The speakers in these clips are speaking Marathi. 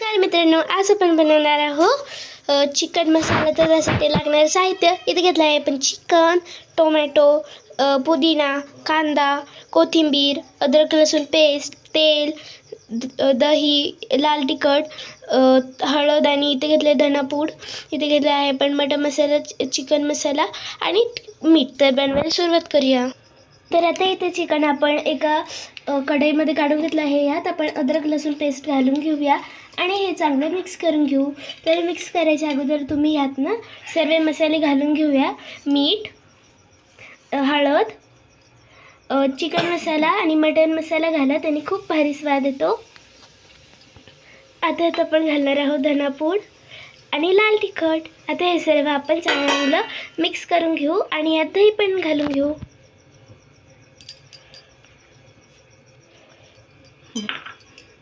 नमस्कार मित्रांनो आज आपण बनवणार आहोत चिकन मसाला. तर त्यासाठी लागणारं साहित्य इथे घेतलं आहे आपण. चिकन टोमॅटो पुदिना कांदा कोथिंबीर अद्रक लसूण पेस्ट तेल दही लाल तिखट हळद आणि इथे घेतले धनापूड. इथे घेतलं आहे आपण मटन मसाला चिकन मसाला आणि मीठ. तर बनवायला सुरुवात करूया. तर आता इथे चिकन आपण एका कढईमध्ये काढून घेतलं आहे यात. आपण अद्रक लसूण पेस्ट घालून घेऊया. आणि हे चांगलं मिक्स करून घेऊ. तर मिक्स करायच्या अगोदर तुम्ही यात ना सर्व मसाले घालून घेऊया. मीठ हळद चिकन मसाला आणि मटन मसाला घाला. त्याने खूप भारी स्वाद येतो. आता आता आपण घालणार आहोत धनापूड आणि लाल तिखट. आता हे सर्व आपण चांगलं मिक्स करून घेऊ आणि यात दही पण घालून घेऊ.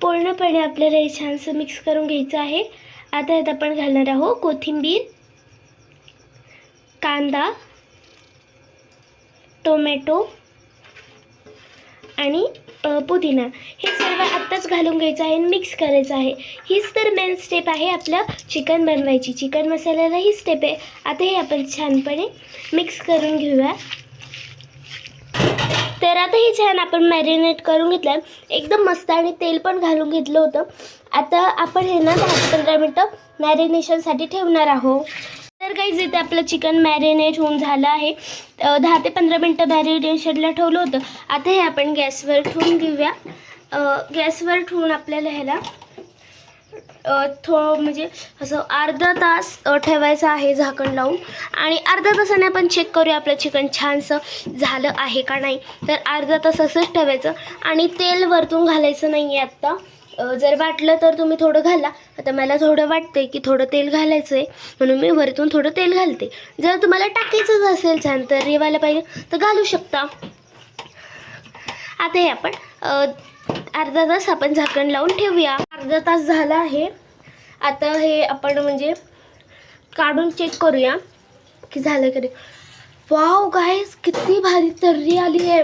पूर्णपणे आपल्याला हे छानसं मिक्स करून घ्यायचं आहे. आता यात आपण घालणार आहोत कोथिंबीर कांदा टोमॅटो आणि पुदिना. हे सर्व आत्ताच घालून घ्यायचं आहे आणि मिक्स करायचं आहे. हीच तर मेन स्टेप आहे आपलं चिकन बनवायची. चिकन मसाल्याला ही स्टेप आहे. आता हे आपण छानपणे मिक्स करून घेऊया. तर आता हे छान आपण मॅरिनेट करून घेतलं एकदम मस्त आणि तेल पण घालून घेतलं होतं. आता आपण हे ना दहा ते पंधरा मिनटं मॅरिनेशनसाठी ठेवणार आहोत. तर काही इथे आपलं चिकन मॅरिनेट होऊन झालं आहे. दहा ते पंधरा मिनटं मॅरिनेशनला ठेवलं होतं. आता हे आपण गॅसवर ठेवून घेऊया. गॅसवर ठेवून आपल्याला ह्याला थो म्हणजे असं अर्धा तास ठेवायचं आहे झाकण लावून. आणि अर्धा तासाने आपण चेक करूया आपलं चिकन छानसं झालं आहे का नाही. तर अर्धा तास असंच ठेवायचं. आणि तेल वरतून घालायचं नाही आहे आत्ता जर वाटलं तर तुम्ही थोडं घाला. आता मला थोडं वाटतं की थोडं तेल घालायचं आहे म्हणून मी वरतून थोडं तेल घालते. जर तुम्हाला टाकायचंच असेल छान तर रेवायला पाहिजे तर घालू शकता. आता हे आपण अर्धा तास आपण झाकण लावून ठेवूया. अर्धा तास झाला आहे. आता हे आपण म्हणजे काढून चेक करूया की झालं का नाही. वाव गायस किती भारी तर्री आली आहे.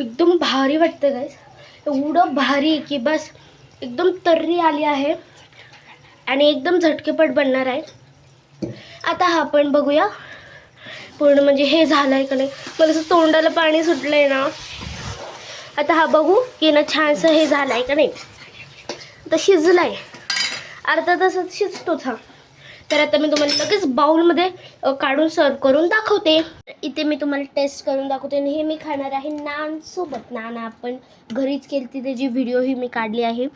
एकदम भारी वाटतं गायस एवढं भारी की बस एकदम तर्री आली आहे. आणि एकदम झटकेपट बनणार आहे. आता हा आपण बघूया. पूर्ण म्हणजे हे झालं आहे का नाही. मला असं तोंडाला पाणी सुटलं आहे ना. आता हा बघू की ना छानसं हे झालं आहे का नाही. आता शिजलं आहे अर्धा तासात शिजतोच हा तर आता मी तुम्हाला लगेच बाउलमध्ये काढून सर्व करून दाखवते. इथे मी तुम्हाला टेस्ट करून दाखवते आणि हे मी खाणार आहे नानसोबत. नान आपण घरीच केली ती त्याची व्हिडिओ ही मी काढली आहे.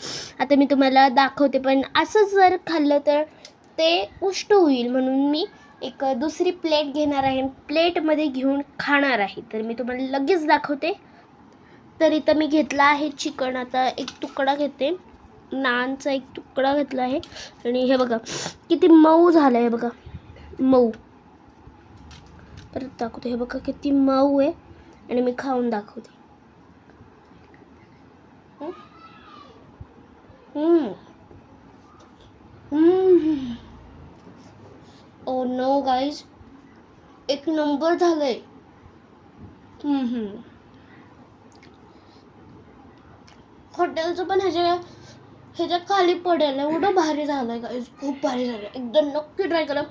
आता मी तुम्हाला दाखवते पण असंच जर खाल्लं तर ते उष्ट होईल म्हणून मी एक दुसरी प्लेट घेणार आहे. प्लेटमध्ये घेऊन खाणार आहे. तर मी तुम्हाला लगेच दाखवते. तर इथं मी घेतला आहे चिकन. आता एक तुकडा घेते. नानचा एक तुकडा घेतला आहे. आणि हे बघा किती मऊ झालं आहे बघा. मऊ. परत दाखवते हे बघा किती मऊ आहे. आणि मी खाऊन दाखवते. हम्म. हम्म. ओ नो गाईज एक नंबर झालंय. हम्म, हम्म. हॉटेलचं पण ह्याच्या ह्याच्या खाली पडेल. एवढं भारी झालं आहे गाईज खूप भारी झालं एकदम नक्की ट्राय करा.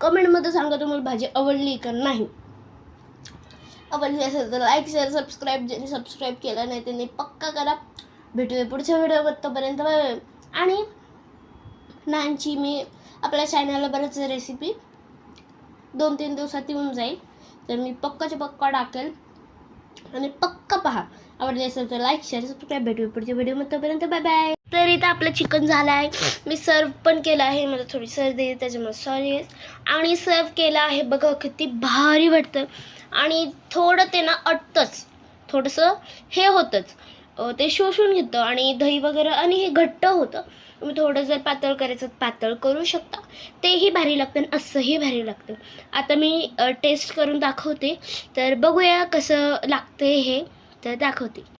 कमेंटमध्ये सांगा तुम्हाला भाजी आवडली का नाही. आवडली असेल तर लाईक शेअर सबस्क्राईब ज्यांनी सबस्क्राईब केलं नाही त्यांनी पक्का करा. भेटूया पुढच्या व्हिडिओ तोपर्यंत आणि नानची मी आपल्या चॅनलला बऱ्याच रेसिपी दोन तीन दिवसात येऊन जाईल. तर मी पक्काच्या पक्का टाकेल. आणि पक्का पहा. आवडली असेल तर लाईक शेअर सबस्क्राईब भेटूया पुढच्या व्हिडिओ तोपर्यंत बाय बाय तर इथं आपलं चिकन झालं आहे मी सर्व पण केलं आहे. मला थोडी सर्दी आहे त्याच्यामुळे सॉरी आणि सर्व केलं आहे. बघा किती भारी वाटतं. आणि थोडं ते ना अटतंच. थोडंसं हे होतंच. ते शोषून घेतं. आणि दही वगैरे आणि हे घट्ट होतं. तुम्ही थोडं जर पातळ करायचं पातळ करू शकता. तेही भारी लागतं आणि असंही भारी लागतं. आता मी टेस्ट करून दाखवते. तर बघूया कसं लागतं हे. तर दाखवते.